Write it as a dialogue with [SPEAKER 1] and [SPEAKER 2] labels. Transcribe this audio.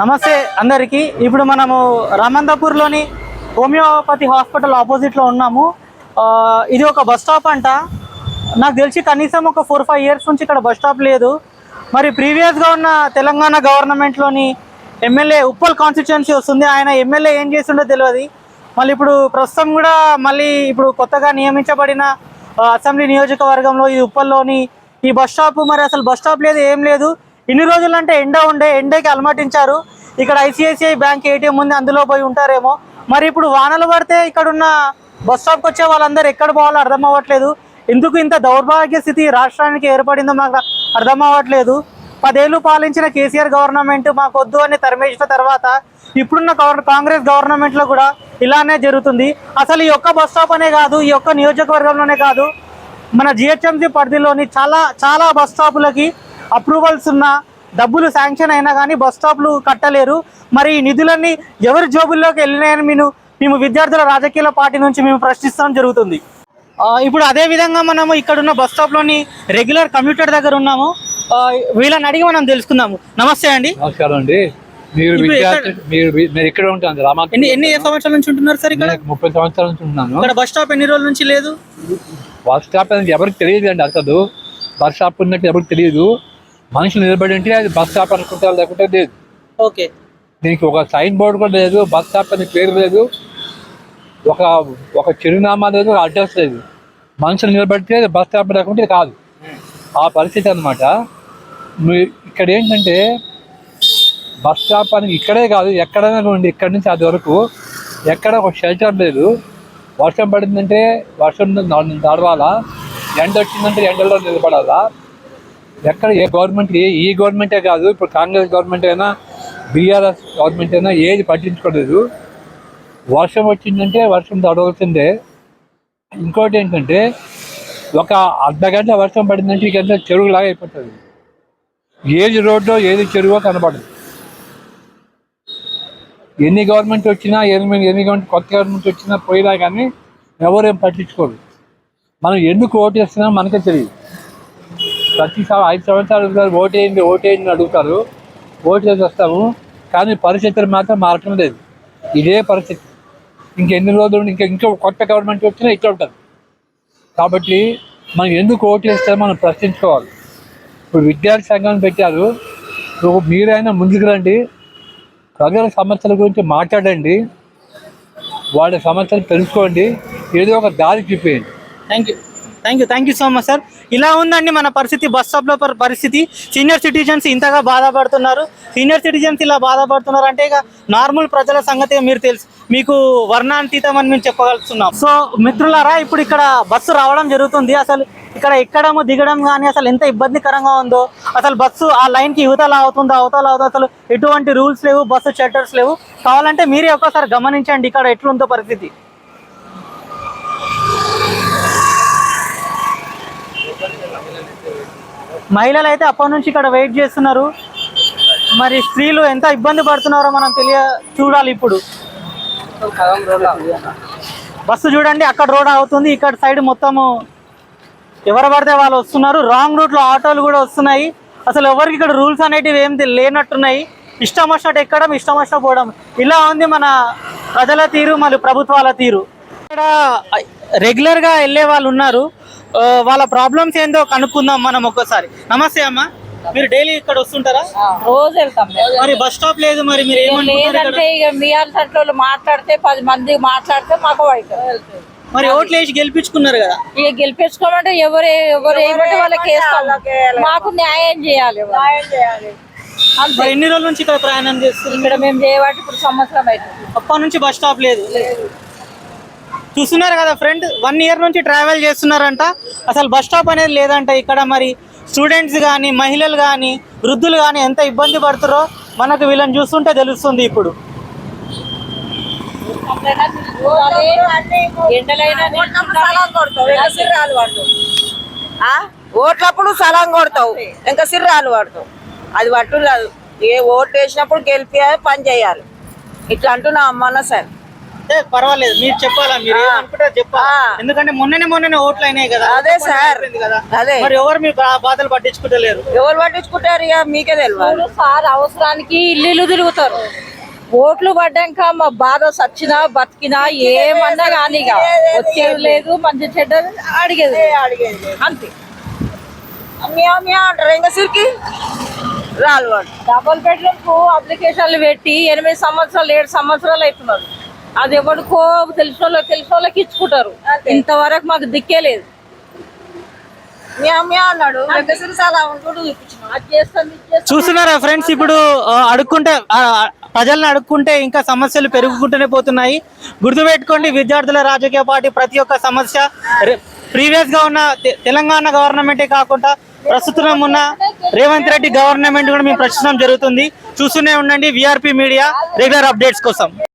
[SPEAKER 1] నమస్తే అందరికీ. ఇప్పుడు మనము రామందాపూర్లోని హోమియోపతి హాస్పిటల్ ఆపోజిట్లో ఉన్నాము. ఇది ఒక బస్ స్టాప్ అంట. నాకు తెలిసి కనీసం ఒక ఫోర్ ఫైవ్ ఇయర్స్ నుంచి ఇక్కడ బస్ స్టాప్ లేదు. మరి ప్రీవియస్గా ఉన్న తెలంగాణ గవర్నమెంట్లోని ఎమ్మెల్యే ఉప్పల్ కాన్స్టిట్యున్సీ వస్తుంది. ఆయన ఎమ్మెల్యే ఏం చేస్తుండో తెలియదు. మళ్ళీ ఇప్పుడు ప్రస్తుతం కూడా మళ్ళీ ఇప్పుడు కొత్తగా నియమించబడిన అసెంబ్లీ నియోజకవర్గంలో ఈ ఉప్పల్లోని ఈ బస్ స్టాప్ మరి అసలు బస్ స్టాప్ లేదు ఏం లేదు. ఇన్ని రోజులు అంటే ఎండ ఉండే ఎండకి అలమటించారు. ఇక్కడ ఐసిఐసిఐ బ్యాంక్ ఏటీఎం ఉంది అందులో పోయి ఉంటారేమో. మరి ఇప్పుడు వానలు పడితే ఇక్కడ ఉన్న బస్ స్టాప్కి వచ్చే వాళ్ళందరూ ఎక్కడ పోవాలో అర్థం అవ్వట్లేదు. ఎందుకు ఇంత దౌర్భాగ్య స్థితి రాష్ట్రానికి ఏర్పడిందో మాకు అర్థం అవ్వట్లేదు. పదేళ్ళు పాలించిన కేసీఆర్ గవర్నమెంట్ మాకు వద్దు అని తరిమేసిన తర్వాత ఇప్పుడున్న కాంగ్రెస్ గవర్నమెంట్లో కూడా ఇలానే జరుగుతుంది. అసలు ఈ ఒక్క బస్ స్టాప్ అనే కాదు ఈ ఒక్క నియోజకవర్గంలోనే కాదు మన జిహెచ్ఎంసీ పరిధిలోని చాలా చాలా బస్ స్టాపులకి అప్రూవల్స్ ఉన్న డబ్బులు శాంక్షన్ అయినా కానీ బస్ స్టాప్లు కట్టలేరు. మరి ఈ నిధులన్నీ ఎవరి జోబుల్లోకి వెళ్ళినాయని మేము మేము విద్యార్థుల రాజకీయ పార్టీ నుంచి మేము ప్రశ్నిస్తాం జరుగుతుంది. ఆ, ఇప్పుడు అదే విధంగా మనము ఇక్కడ ఉన్న బస్ స్టాప్లోని రెగ్యులర్ కమ్యూటర్ దగ్గర ఉన్నాము. వీళ్ళని అడిగి మనం తెలుసుకుందాము. నమస్తే అండి.
[SPEAKER 2] నమస్కారం అండి. మీరు మీరు మీరు ఇక్కడ ఉంటాను రామా
[SPEAKER 1] ఎన్ని ఎన్ని సంవత్సరాల నుంచి ఉంటున్నారు సార్ ఇక్కడ?
[SPEAKER 2] ముప్పై సంవత్సరాల నుంచి ఉంటున్నాను.
[SPEAKER 1] ఇక్కడ బస్ స్టాప్ ఎన్ని రోజుల నుంచి లేదు?
[SPEAKER 2] బస్ స్టాప్ అనేది ఎవరికి తెలియదు అండి అసలు. బస్ స్టాప్ ఉన్నట్టు ఎవరికి తెలియదు. మనుషులు నిలబడి ఉంటే అది బస్ స్టాప్ అనుకుంటారు లేకుంటే లేదు.
[SPEAKER 1] ఓకే.
[SPEAKER 2] దీనికి ఒక సైన్ బోర్డు కూడా లేదు బస్ స్టాప్ అనే పేరు లేదు ఒక ఒక చిరునామా లేదు ఒక అడ్రస్ లేదు. మనుషులు నిలబడితే బస్ స్టాప్ లేకుంటే కాదు. ఆ పరిస్థితి అనమాట ఇక్కడ ఏంటంటే బస్ స్టాప్ అని ఇక్కడే కాదు ఎక్కడైనా ఉండి ఇక్కడ నుంచి అది వరకు ఎక్కడ ఒక షెల్టర్ లేదు. వర్షం పడిందంటే వర్షం నడవాలా ఎండ వచ్చిందంటే ఎండలో నిలబడాలా ఎక్కడ ఏ గవర్నమెంట్ ఏ ఈ గవర్నమెంటే కాదు ఇప్పుడు కాంగ్రెస్ గవర్నమెంట్ అయినా బీఆర్ఎస్ గవర్నమెంట్ అయినా ఏది పట్టించుకోలేదు. వర్షం వచ్చిందంటే వర్షం తడవలసిందే. ఇంకోటి ఏంటంటే ఒక అర్ధ గంట వర్షం పడిందంటే ఇక చెరువులాగా అయిపోతుంది. ఏది రోడ్డో ఏది చెరువో కనబడదు. ఎన్ని గవర్నమెంట్ వచ్చినా ఎన్ని ఎన్ని గవర్నమెంట్ కొత్త గవర్నమెంట్ వచ్చినా పోయినా కానీ ఎవరేం పట్టించుకోరు. మనం ఎందుకు ఓటు వేస్తున్నాం మనకే తెలియదు. ప్రతి ఐదు సంవత్సరాలు ఓటేయండి ఓటేయండి అడుగుతారు. ఓటు వస్తాము. కానీ పరిస్థితులు మాత్రం మారటం లేదు. ఇదే పరిస్థితి. ఇంకెన్ని రోజులు ఇంకా ఇంకా కొత్త గవర్నమెంట్ వచ్చినా ఇట్లా ఉంటుంది. కాబట్టి మనం ఎందుకు ఓటు వేస్తామో మనం ప్రశ్నించుకోవాలి. ఇప్పుడు విద్యార్థి సంఘం పెట్టారు. మీరైనా ముందుకు రండి. ప్రజల సమస్యల గురించి మాట్లాడండి. వాళ్ళ సమస్యలు తెలుసుకోండి. ఏదో ఒక దారి చూపేయండి.
[SPEAKER 1] Thank you thank you thank you so much sir ఇలా ఉందండి మన పరిస్థితి బస్ స్టాప్లో పరిస్థితి. సీనియర్ సిటిజన్స్ ఇంతగా బాధపడుతున్నారు. సీనియర్ సిటిజన్స్ ఇలా బాధపడుతున్నారు అంటే ఇక నార్మల్ ప్రజల సంగతి మీరు తెలుసు. మీకు వర్ణాంతీతం అని మేము చెప్పగలుగుతున్నాం. సో మిత్రులారా ఇప్పుడు ఇక్కడ బస్సు రావడం జరుగుతుంది. అసలు ఇక్కడ ఎక్కడము దిగడం కానీ అసలు ఎంత ఇబ్బందికరంగా ఉందో అసలు బస్సు ఆ లైన్కి యువతల అవుతుందో అవతల అవుతుందో? అసలు ఎటువంటి రూల్స్ లేవు బస్సు షెటర్స్ లేవు. కావాలంటే మీరే ఒకసారి గమనించండి ఇక్కడ ఎట్లుందో పరిస్థితి. మహిళలు అయితే అప్పటి నుంచి ఇక్కడ వెయిట్ చేస్తున్నారు. మరి స్త్రీలు ఎంత ఇబ్బంది పడుతున్నారో మనం తెలియ చూడాలి ఇప్పుడు. బస్సు చూడండి అక్కడ రోడ్ అవుతుంది ఇక్కడ సైడ్ మొత్తము ఎవరు పడితే వాళ్ళు వస్తున్నారు. రాంగ్ రూట్లో ఆటోలు కూడా వస్తున్నాయి. అసలు ఎవరికి ఇక్కడ రూల్స్ అనేటివి ఏం లేనట్టున్నాయి. ఇష్టం వచ్చినట్టు ఎక్కడం ఇష్టం వచ్చినట్టు పోవడం. ఇలా ఉంది మన ప్రజల తీరు మరియు ప్రభుత్వాల తీరు. ఇక్కడ రెగ్యులర్గా వెళ్ళే వాళ్ళు ఉన్నారు. వాళ్ళ ప్రాబ్లమ్స్ ఏందో కనుక్కుందాం మనం ఒక్కసారి. నమస్తే అమ్మా. మీరు డైలీ ఇక్కడ వస్తుంటారా?
[SPEAKER 3] రోజు వెళ్తాం.
[SPEAKER 1] మరి బస్ స్టాప్ లేదు మరి మీరు ఏమనుకుంటారు ఇక్కడ?
[SPEAKER 3] లేదంటే ఇక మీ అంతట్లో మాట్లాడితే పది మంది మాట్లాడితే మాకు అవుతుంది
[SPEAKER 1] మరి ఓట్లు వేసి గెలిపించుకున్నారు కదా?
[SPEAKER 3] ఇక గెలిపించుకోమంటే ఎవరు ఎవరు ఏమంటే వాళ్ళకి వేస్తాం. మాకు న్యాయం చేయాలి
[SPEAKER 1] మరి ఎన్ని రోజుల నుంచి ఇక్కడ ప్రయాణం చేస్తున్నారు?
[SPEAKER 3] ఇక్కడ మేము చేయబట్టి ఇప్పుడు సంవత్సరం అవుతుంది.
[SPEAKER 1] అప్పటి నుంచి బస్ స్టాప్ లేదు. చూస్తున్నారు కదా ఫ్రెండ్ వన్ ఇయర్ నుంచి ట్రావెల్ చేస్తున్నారంట. అసలు బస్ స్టాప్ అనేది లేదంట ఇక్కడ మరి. స్టూడెంట్స్ కానీ మహిళలు కానీ వృద్ధులు కానీ ఎంత ఇబ్బంది పడుతురో మనకు వీళ్ళని చూస్తుంటే తెలుస్తుంది ఇప్పుడు.
[SPEAKER 4] పడతావు ఓట్లప్పుడు సలాం కొడతావు. ఇంకా సిర్రాలు పడతావు. అది పట్టు రాదు ఏ ఓట్ వేసినప్పుడు గెలిపి పని చేయాలి. ఇట్లా అంటున్నా అమ్మన్నా సరే.
[SPEAKER 1] ఏ, పర్వాలేదు మీరు చెప్పాలా? మీరు ఏమనుకుంటారో చెప్పాలా. ఎందుకంటే మొన్ననే మొన్ననే ఓట్లు అయినాయి కదా
[SPEAKER 4] అదే సార్. అదే.
[SPEAKER 1] మరి ఎవరు మీ బా- బాధలు పట్టించుకుంటలేరు?
[SPEAKER 4] ఎవరు పట్టించుకుంటారు ఇక? మీకే తెలియదు
[SPEAKER 3] సార్ అవసరానికి ఇల్లు తిరుగుతారు. ఓట్లు పడ్డాక మా బాధ సచ్చినా బతికినా ఏమన్నా కానీ వచ్చేది లేదు మంచి చెడ్డ అడిగేది లేదు. అంతే.
[SPEAKER 4] మియా మియా అంటారు. ఇంకా సిరికి? రాళ్ళు
[SPEAKER 3] డబుల్ బెడ్రూమ్కు అప్లికేషన్లు పెట్టి ఎనిమిది సంవత్సరాలు ఏడు సంవత్సరాలు అవుతున్నారు. అది ఎవరికో తెలిసిన వాళ్ళకి తెలిసిన వాళ్ళకి ఇచ్చుకుంటారు ఇంతవరకు మాకు దిక్కే లేదు.
[SPEAKER 4] అన్నాడు.
[SPEAKER 1] చూస్తున్నారా ఫ్రెండ్స్? ఇప్పుడు అడుక్కుంటే ప్రజల్ని అడుక్కుంటే ఇంకా సమస్యలు పెరుగుకుంటూనే పోతున్నాయి. గుర్తుపెట్టుకోండి విద్యార్థుల రాజకీయ పార్టీ ప్రతి ఒక్క సమస్య ప్రీవియస్గా ఉన్న తెలంగాణ గవర్నమెంటే కాకుండా ప్రస్తుతం ఉన్న రేవంత్ రెడ్డి గవర్నమెంట్ కూడా మేము ప్రశ్నించడం జరుగుతుంది. చూస్తూనే ఉండండి విఆర్పి మీడియా రెగ్యులర్ అప్డేట్స్ కోసం.